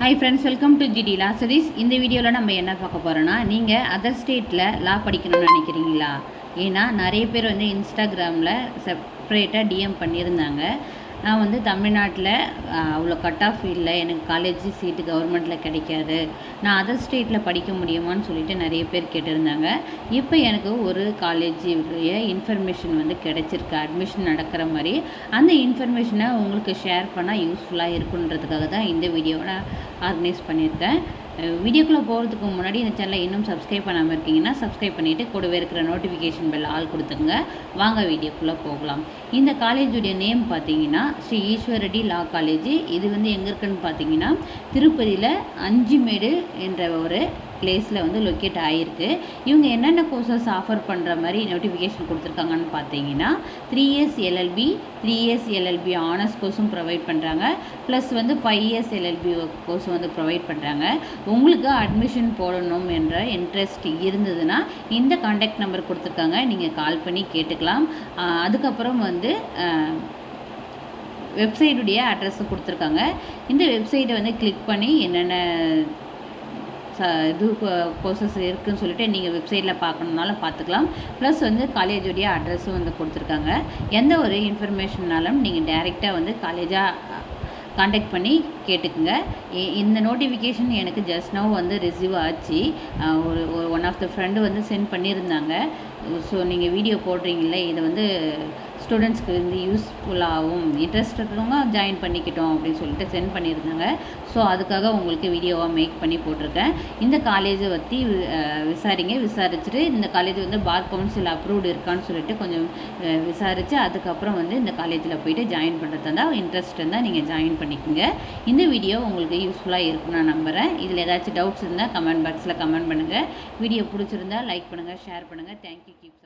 Hi friends welcome to GD law Satish இந்த வீடியோவில் நம்ம என்ன பார்க்க போகிறோன்னா நீங்கள் அதர் ஸ்டேட்டில் லா படிக்கணும்னு நினைக்கிறீங்களா? ஏன்னா நிறைய பேர் வந்து இன்ஸ்டாகிராமில் செப்ரேட்டாக டிஎம் பண்ணியிருந்தாங்க. நான் வந்து தமிழ்நாட்டில் அவ்வளோ கட் ஆஃப் இல்லை. எனக்கு காலேஜ் சீட்டு கவர்மெண்ட்டில் கிடைக்காது. நான் அதர் ஸ்டேட்டில் படிக்க முடியுமான்னு சொல்லிட்டு நிறைய பேர் கேட்டிருந்தாங்க. இப்போ எனக்கு ஒரு காலேஜ் இன்ஃபர்மேஷன் வந்து கிடைச்சிருக்கு. அட்மிஷன் நடக்கிற மாதிரி. அந்த இன்ஃபர்மேஷனை உங்களுக்கு ஷேர் பண்ணால் யூஸ்ஃபுல்லாக இருக்குன்றதுக்காக தான் இந்த வீடியோவை நான் ஆர்கனைஸ் பண்ணியிருக்கேன். வீடியோக்குள்ளே போகிறதுக்கு முன்னாடி இந்த சேனலை இன்னும் சப்ஸ்கிரைப் பண்ணாமல் இருக்கீங்கன்னா சப்ஸ்கிரைப் பண்ணிவிட்டு கூடவே இருக்கிற நோட்டிஃபிகேஷன் பெல் ஆல் கொடுத்துங்க வாங்க வீடியோக்குள்ளே போகலாம். இந்த காலேஜுடைய நேம் பார்த்தீங்கன்னா ஸ்ரீ ஈஸ்வரடி லா காலேஜ் இது வந்து எங்கே இருக்குன்னு பார்த்தீங்கன்னா திருப்பதியில் அஞ்சுமேடு என்ற ஒரு பிளேஸில் வந்து லொக்கேட் ஆகிருக்கு இவங்க என்னென்ன கோர்சஸ் ஆஃபர் பண்ணுற மாதிரி நோட்டிஃபிகேஷன் கொடுத்துருக்காங்கன்னு பார்த்தீங்கன்னா three years LLB three years LLB honours கோர்ஸும் provide பண்ணுறாங்க ப்ளஸ் வந்து ஃபைவ் இயர்ஸ் எல்எல்பி கோர்ஸ் வந்து ப்ரொவைட் பண்ணுறாங்க உங்களுக்கு அட்மிஷன் போடணும் என்ற இன்ட்ரெஸ்ட் இருந்ததுன்னா இந்த காண்டாக்ட் நம்பர் கொடுத்துருக்காங்க. நீங்கள் கால் பண்ணி கேட்டுக்கலாம். அதுக்கப்புறம் வந்து வெப்சைட்டுடைய அட்ரஸும் கொடுத்துருக்காங்க. இந்த வெப்சைட்டை வந்து கிளிக் பண்ணி என்னென்ன ச இது கோர்சஸ் இருக்குதுன்னு சொல்லிட்டு நீங்கள் வெப்சைட்டில் பார்க்கணுன்னாலும் பார்த்துக்கலாம் ப்ளஸ் வந்து காலேஜுடைய அட்ரஸும் வந்து கொடுத்துருக்காங்க. எந்த ஒரு இன்ஃபர்மேஷன்னாலும் நீங்கள் டைரெக்டாக வந்து காலேஜாக காண்டாக்ட் பண்ணி கேட்டுக்குங்க. இந்த நோட்டிஃபிகேஷன் எனக்கு ஜஸ்ட் நவ் வந்து ரிசீவ் ஆச்சு. ஒரு ஒரு ஒன் ஆஃப் த ஃப்ரெண்டு வந்து சென்ட் பண்ணியிருந்தாங்க. ஸோ நீங்கள் வீடியோ போடுறீங்களே இதை வந்து ஸ்டூடெண்ட்ஸ்க்கு வந்து யூஸ்ஃபுல்லாகவும் இன்ட்ரெஸ்ட் இருக்கிறவங்க ஜாயின் பண்ணிக்கிட்டோம் அப்படின்னு சொல்லிட்டு சென்ட் பண்ணியிருந்தாங்க. ஸோ அதுக்காக உங்களுக்கு வீடியோவாக மேக் பண்ணி போட்டிருக்கேன். இந்த காலேஜை பற்றி விசாரிங்க. விசாரிச்சுட்டு இந்த காலேஜ் வந்து பார் கவுன்சில் அப்ரூவ்டு இருக்கான்னு சொல்லிட்டு கொஞ்சம் விசாரித்து அதுக்கப்புறம் வந்து இந்த காலேஜில் போயிட்டு ஜாயின் பண்ணுறது இருந்தால் இன்ட்ரெஸ்ட் இருந்தால் நீங்கள் ஜாயின் பண்ணி பண்ணிக்கோங்க. இந்த வீடியோ உங்களுக்கு யூஸ்ஃபுல்லாக இருக்கும் நான் நம்புகிறேன் இதில் ஏதாச்சும் டவுட்ஸ் இருந்தால் கமெண்ட் பாக்ஸில் கமெண்ட் பண்ணுங்கள் வீடியோ பிடிச்சிருந்தா லைக் பண்ணுங்கள் ஷேர் பண்ணுங்கள் தேங்க்யூ கீப்